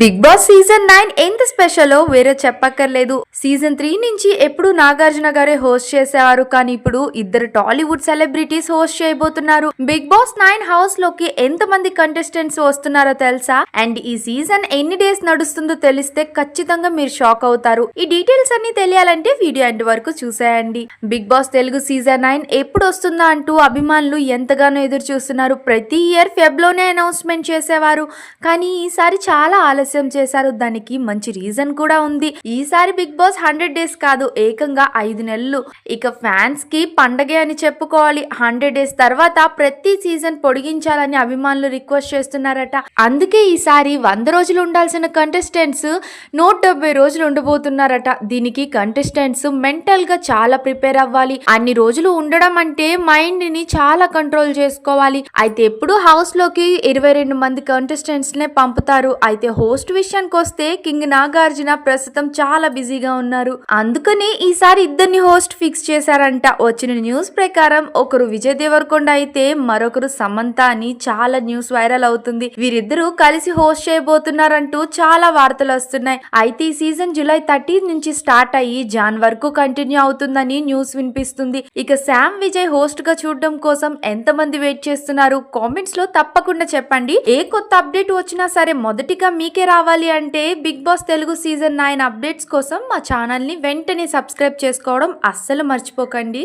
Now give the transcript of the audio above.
Big boss season nine ఎంత స్పెషలో వేరే చెప్పక్కర్లేదు. సీజన్ త్రీ నుంచి ఎప్పుడు నాగార్జున గారే హోస్ట్ చేసేవారు. కానీ ఇప్పుడు ఇద్దరు టాలీవుడ్ సెలబ్రిటీస్ హోస్ట్ చేయబోతున్నారు. బిగ్ బాస్ నైన్ హౌస్లోకి ఎంత మంది కంటెస్టెంట్స్ వస్తున్నారో తెలుసా? అండ్ ఈ సీజన్ ఎన్ని డేస్ నడుస్తుందో తెలిస్తే ఖచ్చితంగా మీరు షాక్ అవుతారు. ఈ డీటెయిల్స్ అన్ని తెలియాలంటే వీడియో ఎండ్ వరకు చూసేయండి. Bigg Boss Telugu season nine ఎప్పుడు వస్తుందా అంటూ అభిమానులు ఎంతగానో ఎదురు చూస్తున్నారు ప్రతి ఇయర్ ఫెబ్లోనే అనౌన్స్మెంట్ చేసేవారు. కానీ ఈసారి చాలా ఆలస్యం. చేశారు. దానికి మంచి రీజన్ కూడా ఉంది. ఈసారి బిగ్ బాస్ హండ్రెడ్ డేస్ కాదు ఏకంగా ఐదు నెలలు. ఇక ఫ్యాన్స్కి పండగే అని చెప్పుకోవాలి. హండ్రెడ్ డేస్ తర్వాత ప్రతి సీజన్ పొడిగించాలని అభిమానులు రిక్వెస్ట్ చేస్తున్నారట. అందుకే ఈసారి వంద రోజులు ఉండాల్సిన కంటెస్టెంట్స్ నూట డెబ్బై రోజులు ఉండబోతున్నారట. దీనికి కంటెస్టెంట్స్ మెంటల్గా చాలా ప్రిపేర్ అవ్వాలి. అన్ని రోజులు ఉండడం అంటే మైండ్ని చాలా కంట్రోల్ చేసుకోవాలి. అయితే ఎప్పుడు హౌస్లోకి ఇరవై రెండు మంది కంటెస్టెంట్స్ నే పంపుతారు. అయితే హోస్ట్ విషయానికి వస్తే కింగ్ నాగార్జున ప్రస్తుతం చాలా బిజీగా ఉన్నారు. అందుకని ఈసారి ఇద్దరిని హోస్ట్ ఫిక్స్ చేశారంట. వచ్చిన న్యూస్ ప్రకారం ఒకరు విజయ్ దేవరకొండ అయితే మరొకరు సమంత అని చాలా న్యూస్ వైరల్ అవుతుంది. వీరిద్దరూ కలిసి హోస్ట్ చేయబోతున్నారంటూ చాలా వార్తలు వస్తున్నాయి. అయితే ఈ సీజన్ జూలై థర్టీ నుంచి స్టార్ట్ అయ్యి జాన్ వరకు కంటిన్యూ అవుతుందని న్యూస్ వినిపిస్తుంది. ఇక శామ్ విజయ్ హోస్ట్గా చూడడం కోసం ఎంతమంది వెయిట్ చేస్తున్నారు? కామెంట్స్లో తప్పకుండా చెప్పండి. ఏ కొత్త అప్డేట్ వచ్చినా సరే మొదటిగా మీకే రావాలి అంటే Bigg Boss Telugu season nine updates కోసం మా ఛానల్ని వెంటనే సబ్స్క్రైబ్ చేసుకోవడం అస్సలు మర్చిపోకండి.